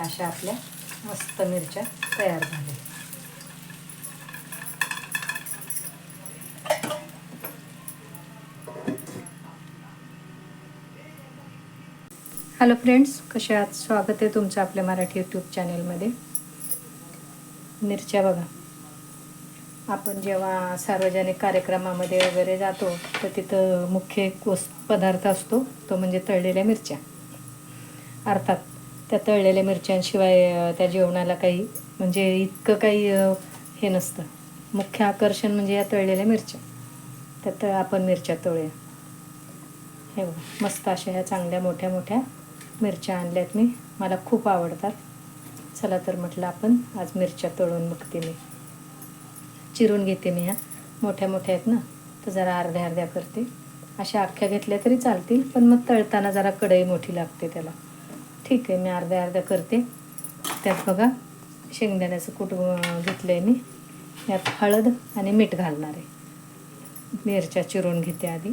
अशा आपल्या मस्त मिरच्या तयार झाल्या. हॅलो फ्रेंड्स कसे आहात? स्वागत आहे तुमचं आपल्या मराठी यूट्यूब चॅनेलमध्ये मिरच्या बघा. आपण जेव्हा सार्वजनिक कार्यक्रमामध्ये वगैरे जातो तर तिथं मुख्य एक पदार्थ असतो तो म्हणजे तळलेल्या मिरच्या. अर्थात त्या तळलेल्या मिरच्यांशिवाय त्या जेवणाला काही म्हणजे इतकं काही हे नसतं. मुख्य आकर्षण म्हणजे या तळलेल्या मिरच्या. त्यात आपण मिरच्या तळूया. हे बघा मस्त अशा ह्या चांगल्या मोठ्या मोठ्या मिरच्या आणल्यात मी. मला खूप आवडतात. चला तर म्हटलं आपण आज मिरच्या तळून बघते मी. चिरून घेते मी ह्या. मोठ्या मोठ्या आहेत ना तर जरा अर्ध्या अर्ध्या करते. अशा अख्ख्या घेतल्या तरी चालतील पण मग तळताना जरा कढई मोठी लागते त्याला. ठीक आहे मी अर्ध्या अर्ध्या करते. त्यात बघा शेंगदाण्याचं कूट घेतलं आहे मी. यात हळद आणि मीठ घालणार आहे. मिरच्या चिरून घेते आधी.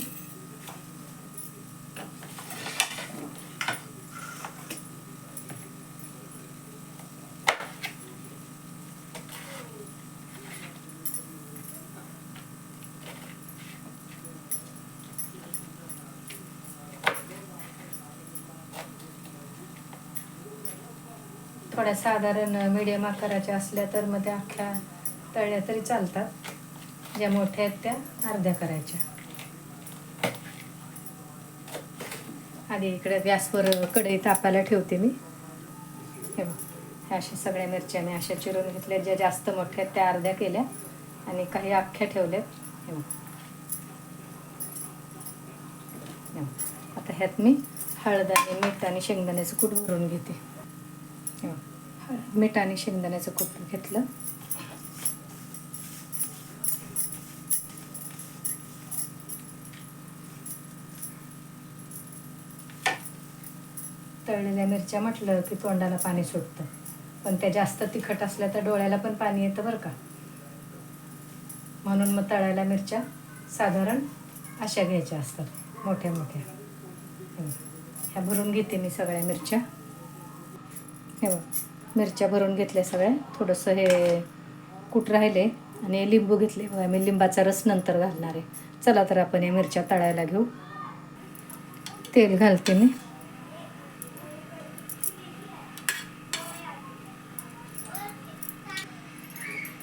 थोड्या साधारण मीडियम आकाराच्या असल्या तर मग त्या अख्ख्या तळल्या तरी चालतात. ज्या मोठ्या आहेत त्या अर्ध्या करायच्या. आधी इकडे गॅसवर कढई तापायला ठेवते मी. हे बघ ह्या अशा सगळ्या मिरच्या मी अशा चिरून घेतल्या. ज्या जास्त मोठ्या आहेत त्या अर्ध्या केल्या. आणि काही अख्ख्या ठेवल्यात. हे बघ. आता ह्यात मी हळद आणि मीठ आणि शेंगदाण्याचं कूट भरून घेते. मीठ आणि शेंगदाण्याचं कूट घेतलं. तळलेल्या मिरच्या म्हटलं की तोंडाला पाणी सुटतं. पण त्या जास्त तिखट असल्या तर डोळ्याला पण पाणी येतं बरं का. म्हणून मग तळायला मिरच्या साधारण अशा घ्यायच्या असतात मोठ्या मोठ्या. ह्या भरून घेते मी सगळ्या मिरच्या. हे बघ. मिरच्या भरून घेतल्या सगळ्या. थोडंसं हे कूट राहिले आणि लिंबू घेतले. बघा मी लिंबाचा रस नंतर घालणार आहे. चला तर आपण या मिरच्या तळायला घेऊ. तेल घालते मी.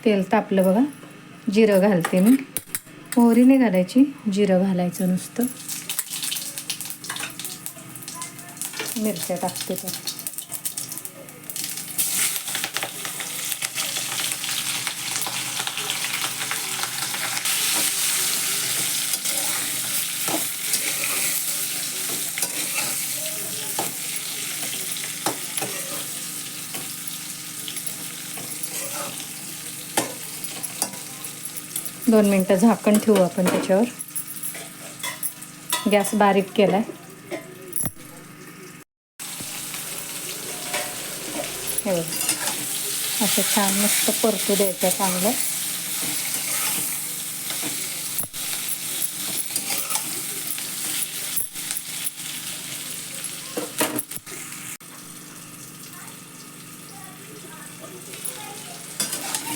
तेल तापलं बघा. जिरं घालते मी. मोहरी नाही घालायची. जिरं घालायचं नुसतं. मिरच्या टाकते त्यात. दोन मिनटं झाकण ठेवू आपण त्याच्यावर. गॅस बारीक केला हे बघ. असं छान मस्त परतू द्यायचं चांगलं.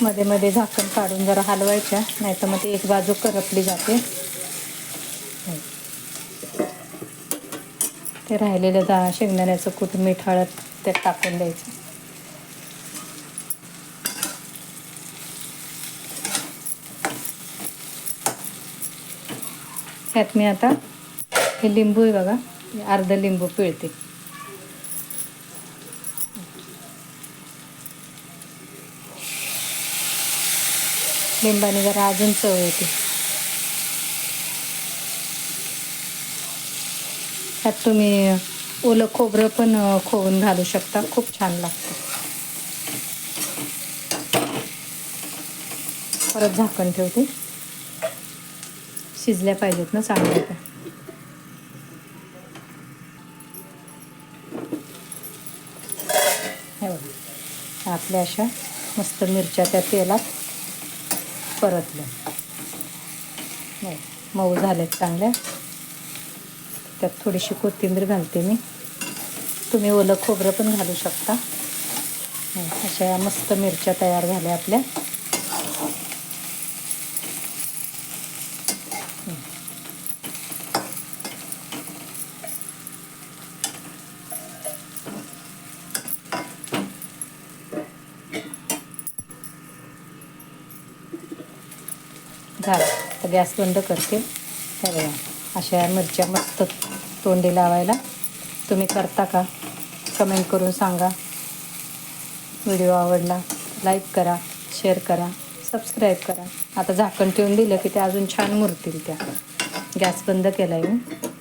मध्ये मध्ये झाकण काढून जरा हलवायच्या नाही तर मग ती एक बाजू करपली जाते. ते राहिलेलं जा शेंगदाण्याचं कूट मीठ हळद त्यात टाकून द्यायचं. ह्यात मी आता हे लिंबू आहे बघा हे अर्ध लिंबू पिळते. लिंबाने जरा अजून चव येते. त्यात तुम्ही ओलं खोबरं पण खोवून घालू शकता. खूप छान लागतं. परत झाकण ठेवते. शिजल्या पाहिजेत ना चांगल्या हे बघा. आपल्या अशा मस्त मिरच्या त्या तेलात परतलं. नाही मऊ झाल्यात चांगल्या. त्यात थोडीशी कोथिंबीर घालते मी. तुम्ही ओलं खोबरं पण घालू शकता. अशा मस्त मिरच्या तयार झाल्या आपल्या. झाला. तर गॅस बंद करते. हे बघा अशा मिरच्या मस्त तोंडी लावायला. तुम्ही करता का? कमेंट करून सांगा. व्हिडिओ आवडला लाईक करा शेअर करा सबस्क्राईब करा. आता झाकण ठेवून दिलं की ते अजून छान मुरतील त्या. गॅस बंद केला आहे